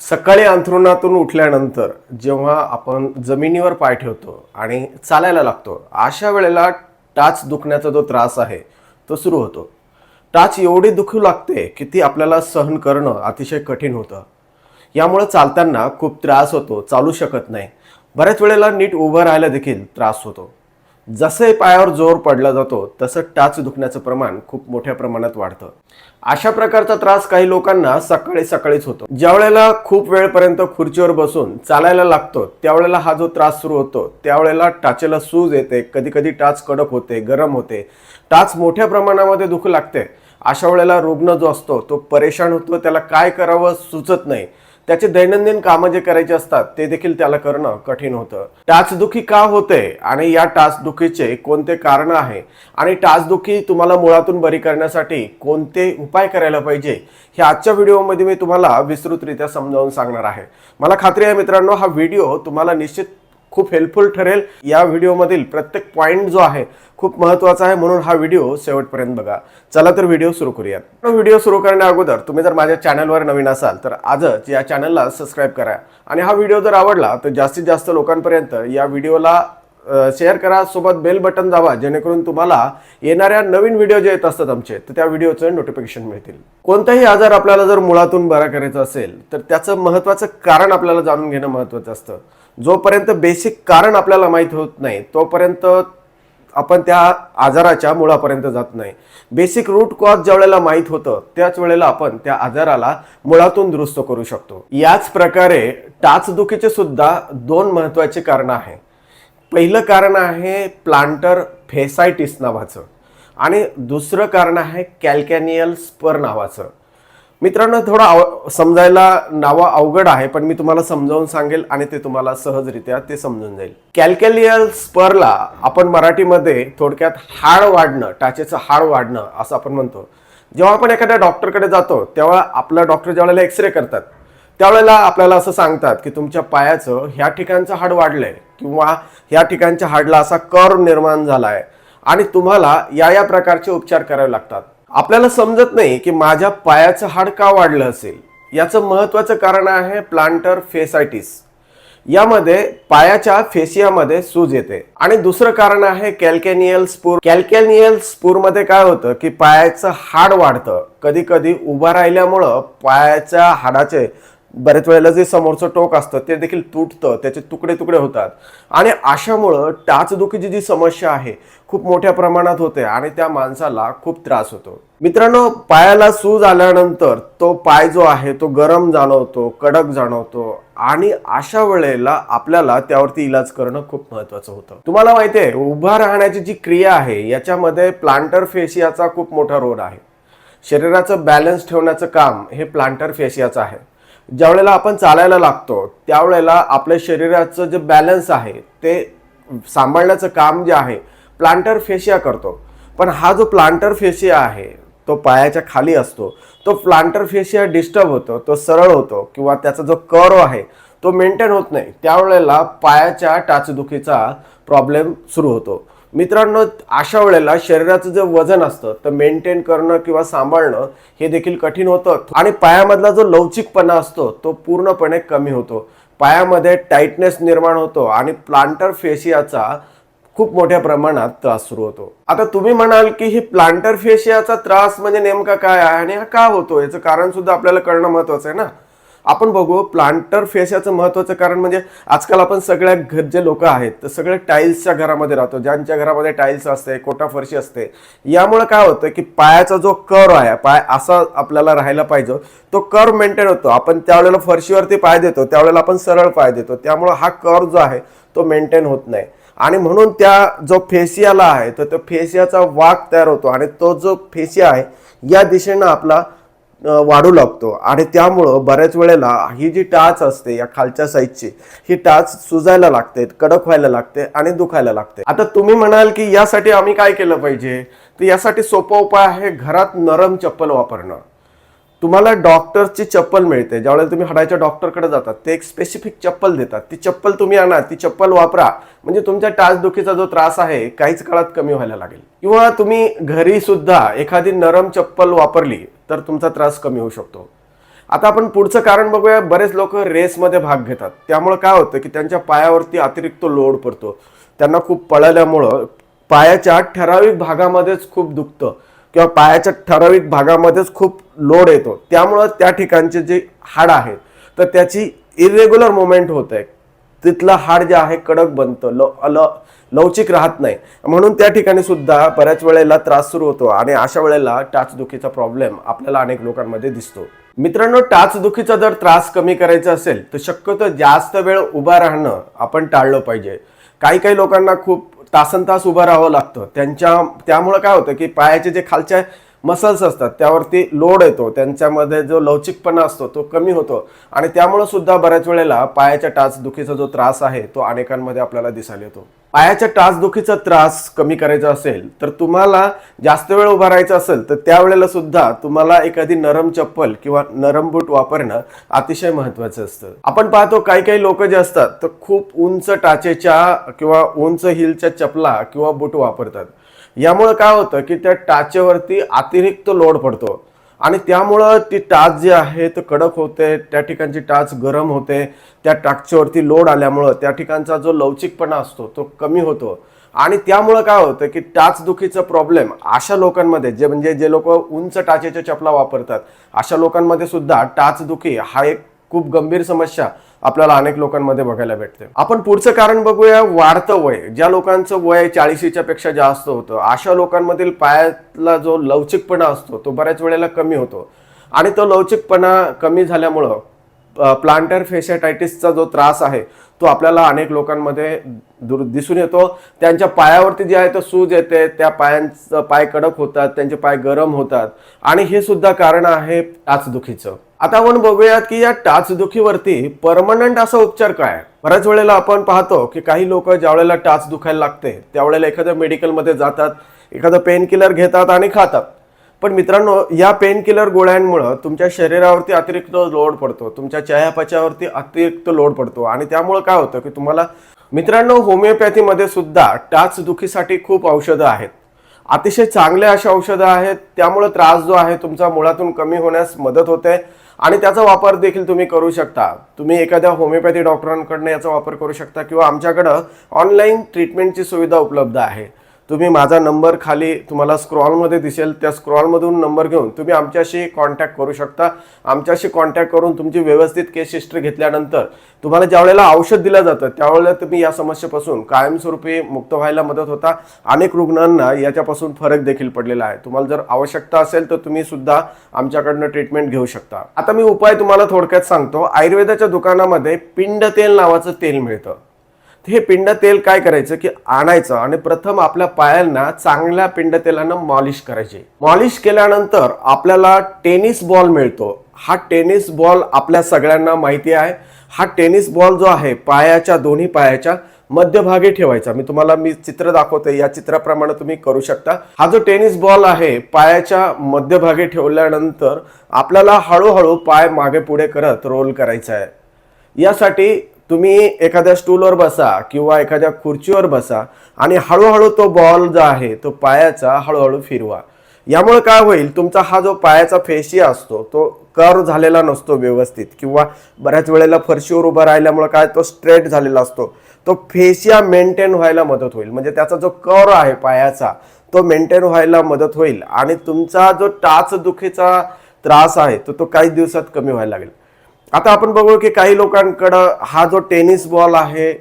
सकाळी अंथरुणातून उठल्यानंतर जेव्हा आपण जमिनीवर पाय ठेवतो आणि चालायला लागतो अशा वेळेला टाच दुखण्याचा जो त्रास आहे तो सुरू होतो. टाच एवढी दुखू लागते की ती आपल्याला सहन करणं अतिशय कठीण होतं. यामुळे चालताना खूप त्रास होतो चालू शकत नाही. बऱ्याच वेळेला नीट उभं राहायला देखील त्रास होतो. जसे पायावर जोर पडला जातो तसं टाच दुखण्याचं प्रमाण खूप मोठ्या प्रमाणात वाढतं. अशा प्रकारचा त्रास काही लोकांना सकाळी सकाळीच होतो. ज्यावेळेला खूप वेळपर्यंत खुर्चीवर बसून चालायला लागतो त्यावेळेला हा जो त्रास सुरू होतो त्यावेळेला टाचेला सूज येते कधी कधी टाच कडक होते गरम होते. टाच मोठ्या प्रमाणामध्ये दुखू लागते. अशा वेळेला रुग्ण जो असतो तो परेशान होतो त्याला काय करावं सुचत नाही. त्याचे दैनंदिन कामं जे करायचे असतात ते देखील त्याला करणं कठीण होतं. टाचदुखी का होते? आणि या टाचदुखीचे कोणते कारण आहे? आणि टाचदुखी तुम्हाला मुळातून बरी करण्यासाठी कोणते उपाय करायला पाहिजे? हे आजच्या व्हिडिओमध्ये मी तुम्हाला विस्तृतरित्या समजावून सांगणार आहे. मला खात्री आहे मित्रांनो हा व्हिडिओ तुम्हाला निश्चित खूप हेल्पफुल ठरेल. या व्हिडिओमधील प्रत्येक पॉईंट जो आहे खूप महत्त्वाचा आहे म्हणून हा व्हिडिओ शेवटपर्यंत बघा. चला तर व्हिडिओ सुरू करूयात व्हिडिओ सुरू करण्या अगोदर तुम्ही जर माझ्या चॅनलवर नवीन असाल तर आजच या चॅनलला सबस्क्राईब करा. आणि हा व्हिडिओ जर आवडला तर जास्तीत जास्त लोकांपर्यंत या व्हिडिओला शेअर करा सोबत बेल बटन दाबा जेणेकरून तुम्हाला येणाऱ्या नवीन व्हिडिओ जे येत असतात आमचे तर त्या व्हिडिओचं नोटिफिकेशन मिळतील. कोणताही आजार आपल्याला जर मुळातून बरा करायचा असेल तर त्याचं महत्त्वाचं कारण आपल्याला जाणून घेणं महत्त्वाचं असतं. जोपर्यंत बेसिक कारण आपल्याला माहीत होत नाही तोपर्यंत आपण त्या आजाराच्या मुळापर्यंत जात नाही. बेसिक रूट कॉज ज्या वेळेला माहीत होतं त्याच वेळेला आपण त्या आजाराला मुळातून दुरुस्त करू शकतो. याच प्रकारे टाचदुखीचे सुद्धा दोन महत्त्वाचे कारण आहे. पहिलं कारण आहे प्लांटर फेसायटिस नावाचं. आणि दुसरं कारण आहे कॅल्कॅनियल स्पर नावाचं. मित्रांनो थोडं आव समजायला नावं अवघड आहे पण मी तुम्हाला समजावून सांगेल आणि ते तुम्हाला सहजरित्या ते समजून जाईल. कॅल्कॅलियल स्परला आपण मराठीमध्ये थोडक्यात हाड वाढणं टाचेचं हाड वाढणं असं आपण म्हणतो. जेव्हा आपण एखाद्या डॉक्टरकडे जातो तेव्हा आपला डॉक्टर ज्यावेळेला एक्सरे करतात त्यावेळेला आपल्याला असं सांगतात की तुमच्या पायाचं ह्या ठिकाणचं हाड वाढलंय किंवा ह्या ठिकाणच्या हाडला असा कर निर्माण झालाय. आणि तुम्हाला या या प्रकारचे उपचार करावे लागतात. आपल्याला समजत नाही की माझ्या पायाचं हाड का वाढलं असेल? याचं महत्वाचं कारण आहे प्लांटर फेसायटिस. यामध्ये पायाच्या फेसियामध्ये सूज येते. आणि दुसरं कारण आहे कॅल्कॅनियल स्पूर. कॅल्कॅनियल स्पूरमध्ये काय होतं की पायाचं हाड वाढतं. कधी कधी उभं राहिल्यामुळं पायाच्या हाडाचे बऱ्याच वेळेला जे समोरचं टोक असतं ते देखील तुटतं त्याचे तुकडे तुकडे होतात. आणि अशामुळं टाचदुखीची जी समस्या आहे खूप मोठ्या प्रमाणात होते आणि त्या माणसाला खूप त्रास होतो. मित्रांनो पायाला सूज आल्यानंतर तो पाय जो आहे तो गरम जाणवतो कडक जाणवतो आणि अशा वेळेला आपल्याला त्यावरती इलाज करणं खूप महत्वाचं होतं. तुम्हाला माहिती आहे उभा राहण्याची जी क्रिया आहे याच्यामध्ये प्लांटर फेशियाचा खूप मोठा रोल आहे. शरीराचं बॅलन्स ठेवण्याचं काम हे प्लांटर फेशियाचं आहे. ज्यावेळेला आपण चालायला लागतो त्यावेळेला आपल्या शरीराचं जे बॅलन्स आहे ते सांभाळण्याचं काम जे आहे प्लांटर फेशिया करतो. पण हा जो प्लांटर फेशिया आहे तो पायाच्या खाली असतो. तो प्लांटर फेशिया डिस्टर्ब होतो तो सरळ होतो किंवा त्याचा जो कर्व आहे तो मेंटेन होत नाही. त्यावेळेला पायाच्या टाचदुखीचा प्रॉब्लेम सुरू होतो. मित्रांनो अशा वेळेला शरीराचं जे वजन असतं तर मेंटेन करणं किंवा सांभाळणं हे देखील कठीण होतं. आणि पायामधला जो लवचिकपणा असतो तो पूर्णपणे कमी होतो. पायामध्ये टाईटनेस निर्माण होतो आणि प्लांटर फेशियाचा खूप मोठ्या प्रमाणात त्रास सुरू होतो. आता तुम्ही म्हणाल की ही प्लांटर फेशियाचा त्रास म्हणजे नेमका काय आहे आणि हा का होतो? याचं कारण सुद्धा आपल्याला कळणं महत्वाचं आहे ना? आपण बघू प्लांटर फेशियाचं महत्वाचं कारण म्हणजे आजकाल आपण सगळ्या घर जे लोक आहेत तर सगळे टाईल्सच्या घरामध्ये राहतो. ज्यांच्या घरामध्ये टाईल्स असते कोटा फरशी असते. यामुळे काय होतं की पायाचा जो कर आहे पाय असा आपल्याला राहायला पाहिजे. तो कर मेंटेन होतो. आपण त्यावेळेला फरशीवरती पाय देतो त्यावेळेला आपण सरळ पाय देतो. त्यामुळे हा कर जो आहे तो मेंटेन होत नाही. आणि म्हणून त्या जो फेसियाला आहे तर तो फेसियाचा वाघ तयार होतो. आणि तो जो फेसिया आहे या दिशेनं आपला वाढू लागतो. आणि त्यामुळं बऱ्याच वेळेला ही जी टाच असते या खालच्या साईजची ही टाच सुजायला लागते कडक व्हायला लागते आणि दुखायला लागते. आता तुम्ही म्हणाल की यासाठी आम्ही काय केलं पाहिजे? तर यासाठी सोपा उपाय आहे घरात नरम चप्पल वापरणं. तुम्हाला डॉक्टरची चप्पल मिळते. ज्यावेळेला तुम्ही हाडाच्या डॉक्टरकडे जातात ते एक स्पेसिफिक चप्पल देतात. ती चप्पल तुम्ही आणा ती चप्पल वापरा. म्हणजे तुमच्या टाचदुखीचा जो त्रास आहे काहीच काळात कमी व्हायला लागेल. किंवा तुम्ही घरी सुद्धा एखादी नरम चप्पल वापरली तर तुमचा त्रास कमी होऊ शकतो. आता आपण पुढचं कारण बघूया बरेच लोक रेसमध्ये भाग घेतात. त्यामुळं काय होतं की त्यांच्या पायावरती अतिरिक्त लोड पडतो. त्यांना खूप पळाल्यामुळं पायाच्या ठराविक भागामध्येच खूप दुखतं किंवा पायाच्या ठराविक भागामध्येच खूप लोड येतो. त्यामुळं त्या ठिकाणचे जे हाड आहे तर त्याची इरेग्युलर मुवमेंट होत आहे. तिथलं हाड जे आहे कडक बनतं ल ल लवचिक राहत नाही. म्हणून त्या ठिकाणी सुद्धा बऱ्याच वेळेला त्रास सुरू होतो आणि अशा वेळेला टाचदुखीचा प्रॉब्लेम आपल्याला अनेक लोकांमध्ये दिसतो. मित्रांनो टाचदुखीचा जर त्रास कमी करायचा असेल तर शक्यतो जास्त वेळ उभा राहणं आपण टाळलं पाहिजे. काही काही लोकांना खूप तासन तास उभं राहावं लागतं. त्यांच्या त्यामुळं काय होतं की पायाचे जे खालच्या मसल्स असतात त्यावरती लोड येतो त्यांच्यामध्ये जो लवचिकपणा असतो तो कमी होतो. आणि त्यामुळं सुद्धा बऱ्याच वेळेला पायाच्या टाचदुखीचा जो त्रास आहे तो अनेकांमध्ये आपल्याला दिसायला येतो. पायाच्या टाचदुखीचा त्रास कमी करायचा असेल तर तुम्हाला जास्त वेळ उभा राहायचं असेल तर त्यावेळेला सुद्धा तुम्हाला एखादी नरम चप्पल किंवा नरम बूट वापरणं अतिशय महत्वाचं असतं. आपण पाहतो काही काही लोक जे असतात तर खूप उंच टाचेच्या किंवा उंच हिलच्या चपला किंवा बूट वापरतात. यामुळं काय होतं की त्या टाचेवरती अतिरिक्त लोड पडतो. आणि त्यामुळं ती टाच जी आहे तर कडक होते त्या ठिकाणची टाच गरम होते त्या टाचेवरती लोड आल्यामुळं त्या ठिकाणचा जो लवचिकपणा असतो तो कमी होतो. आणि त्यामुळं काय होतं की टाचदुखीचा प्रॉब्लेम अशा लोकांमध्ये जे म्हणजे जे लोक उंच टाचेच्या चपला वापरतात अशा लोकांमध्ये सुद्धा टाचदुखी हा एक खूप गंभीर समस्या. आपल्याला अनेक लोकांमध्ये बघायला भेटते. आपण पुढचं कारण बघूया वाढतं वय. ज्या लोकांचं वय चाळीशीच्या पेक्षा जास्त होतं अशा लोकांमधील पायातला जो लवचिकपणा असतो तो बऱ्याच वेळेला कमी होतो. आणि तो लवचिकपणा कमी झाल्यामुळं प्लांटर फेशियाटायटिसचा जो त्रास आहे तो आपल्याला अनेक लोकांमध्ये दूर दिसून येतो. त्यांच्या पायावरती जे आहे तो सूज येते त्या पायांचं पाय कडक होतात त्यांचे पाय गरम होतात. आणि हे सुद्धा कारण आहे आचदुखीचं आता आपण बघूयात की या टाचदुखीवरती परमनंट असा उपचार काय? बऱ्याच वेळेला आपण पाहतो की काही लोक ज्या वेळेला टाच दुखायला लागते त्यावेळेला एखाद्या मेडिकलमध्ये जातात एखादं पेन किलर घेतात आणि खातात. पण मित्रांनो या पेन किलर गोळ्यांमुळं तुमच्या शरीरावरती अतिरिक्त लोड पडतो तुमच्या चयापच्यावरती अतिरिक्त लोड पडतो आणि त्यामुळं काय होतं की तुम्हाला मित्रांनो होमिओपॅथीमध्ये सुद्धा टाच दुखीसाठी खूप औषधं आहेत. अतिशय चांगले अशा औषधं आहेत त्यामुळे त्रास जो आहे तुमचा मुळातून कमी होण्यास मदत होते. आणि त्याचा वापर देखील तुम्ही करू शकता. तुम्ही एखाद्या होमिओपॅथी डॉक्टरांकडनं याचा वापर करू शकता किंवा आमच्याकडं ऑनलाईन ट्रीटमेंटची सुविधा उपलब्ध आहे. तुम्ही माझा नंबर खाली तुम्हाला स्क्रॉलमध्ये दिसेल. त्या स्क्रॉलमधून नंबर घेऊन तुम्ही आमच्याशी कॉन्टॅक्ट करू शकता. आमच्याशी कॉन्टॅक्ट करून तुमची व्यवस्थित केस हिस्ट्री घेतल्यानंतर तुम्हाला ज्या वेळेला औषध दिलं जातं त्यावेळेला तुम्ही या समस्येपासून कायमस्वरूपी मुक्त व्हायला मदत होता. अनेक रुग्णांना याच्यापासून फरक देखील पडलेला आहे. तुम्हाला जर आवश्यकता असेल तर तुम्ही सुद्धा आमच्याकडनं ट्रीटमेंट घेऊ शकता. आता मी उपाय तुम्हाला थोडक्यात सांगतो. आयुर्वेदाच्या दुकानामध्ये पिंड तेल नावाचं तेल मिळतं. हे पिंड तेल काय करायचं? की आणायचं आणि प्रथम आपल्या पायांना चांगल्या पिंड तेलानं मॉलिश करायचे. मॉलिश केल्यानंतर आपल्याला टेनिस बॉल मिळतो. हा टेनिस बॉल आपल्या सगळ्यांना माहिती आहे. हा टेनिस बॉल जो आहे पायाच्या दोन्ही पायाच्या मध्यभागी ठेवायचा. मी तुम्हाला मी चित्र दाखवते या चित्राप्रमाणे तुम्ही करू शकता. हा जो टेनिस बॉल आहे पायाच्या मध्यभागी ठेवल्यानंतर आपल्याला हळूहळू पाय मागे पुढे करत रोल करायचा आहे. यासाठी तुम्ही एखाद्या स्टूलवर बसा किंवा एखाद्या खुर्चीवर बसा आणि हळूहळू तो बॉल जो आहे तो पायाचा हळूहळू फिरवा. यामुळे काय होईल तुमचा हा जो पायाचा फेशिया असतो तो कर्व झालेला नसतो व्यवस्थित किंवा बऱ्याच वेळेला फरशीवर उभा राहिल्यामुळे काय तो स्ट्रेट झालेला असतो. तो फेशिया मेंटेन व्हायला मदत होईल. म्हणजे त्याचा जो कर्व आहे पायाचा तो मेंटेन व्हायला मदत होईल आणि तुमचा जो टाच दुखीचा त्रास आहे तो तो काही दिवसात कमी व्हायला लागेल. आता आपण बघू की काही लोकांकडं हा जो टेनिस बॉल आहे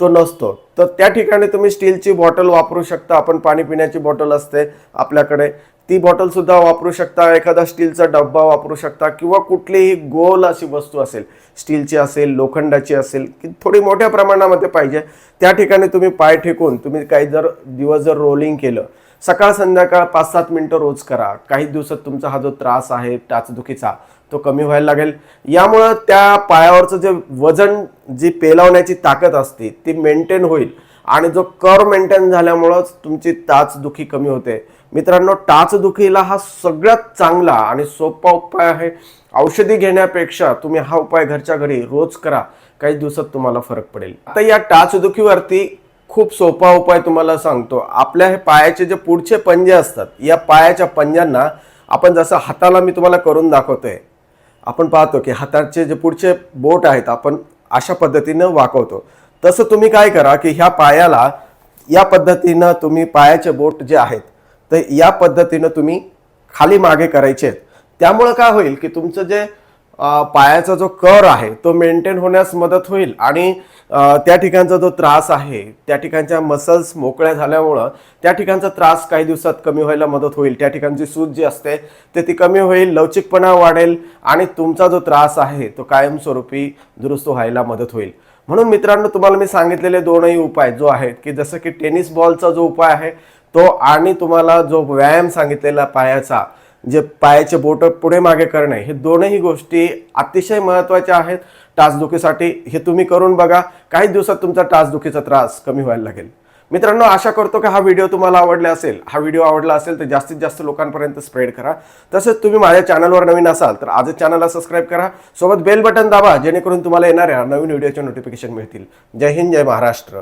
तो नसतो. तर त्या ठिकाणी तुम्ही स्टीलची बॉटल वापरू शकता. आपण पाणी पिण्याची बॉटल असते आपल्याकडे. ती बॉटलसुद्धा वापरू शकता. एखादा स्टीलचा डब्बा वापरू शकता किंवा कुठलीही गोल अशी वस्तू असेल स्टीलची असेल लोखंडाची असेल की थोडी मोठ्या प्रमाणामध्ये पाहिजे. त्या ठिकाणी तुम्ही पाय ठेकून तुम्ही काही जर दिवस जर रोलिंग केलं सकाळ संध्याकाळ पाच सात मिनटं रोज करा. काही दिवसात तुमचा हा जो त्रास आहे टाचदुखीचा तो कमी व्हायला लागेल. यामुळं त्या पायावरचं जे वजन जी पेलावण्याची ताकद असते ती मेंटेन होईल. आणि जो कर मेंटेन झाल्यामुळंच तुमची टाचदुखी कमी होते. मित्रांनो टाचदुखीला हा सगळ्यात चांगला आणि सोपा उपाय आहे. औषधी घेण्यापेक्षा तुम्ही हा उपाय घरच्या घरी रोज करा. काही दिवसात तुम्हाला फरक पडेल. आता या टाचदुखीवरती खूप सोपा उपाय तुम्हाला सांगतो. आपल्या हे पायाचे जे पुढचे पंजे असतात या पायाच्या पंजांना आपण जसं हाताला मी तुम्हाला करून दाखवतोय आपण पाहतो की हाताचे जे पुढचे बोट आहेत आपण अशा पद्धतीनं वाकवतो. तसं तुम्ही काय करा की ह्या पायाला या पद्धतीनं तुम्ही पायाचे बोट जे आहेत तर या पद्धतीनं तुम्ही खाली मागे करायचे आहेत. त्यामुळं काय होईल की तुमचं जे पायाचा जो कर आहे तो मेंटेन होण्यास मदत होईल आणि त्या ठिकाणचा जो त्रास आहे त्या ठिकाणच्या मसल्स मोकळ्या झाल्यामुळं त्या ठिकाणचा त्रास काही दिवसात कमी व्हायला मदत होईल. त्या ठिकाणची सूज जी असते ते ती कमी होईल लवचिकपणा वाढेल आणि तुमचा जो त्रास आहे तो कायमस्वरूपी दुरुस्त व्हायला मदत होईल. म्हणून मित्रांनो तुम्हाला मी सांगितलेले दोनही उपाय जो आहेत की जसं की टेनिस बॉलचा जो उपाय आहे तो आणि तुम्हाला जो व्यायाम सांगितलेला पायाचा जे पायाचे बोट पुढे मागे करणे हे दोनही गोष्टी अतिशय महत्त्वाच्या आहेत. टाचदुखीसाठी हे तुम्ही करून बघा. काही दिवसात तुमचा टाचदुखीचा त्रास कमी व्हायला लागेल. मित्रांनो आशा करतो की हा व्हिडिओ तुम्हाला आवडला असेल. हा व्हिडिओ आवडला असेल तर जास्तीत जास्त लोकांपर्यंत स्प्रेड करा. तसेच तुम्ही माझ्या चॅनलवर नवीन असाल तर आजच चॅनलला सबस्क्राईब करा. सोबत बेल बटन दाबा जेणेकरून तुम्हाला येणाऱ्या नवीन व्हिडिओचे नोटिफिकेशन मिळतील. जय हिंद जय महाराष्ट्र.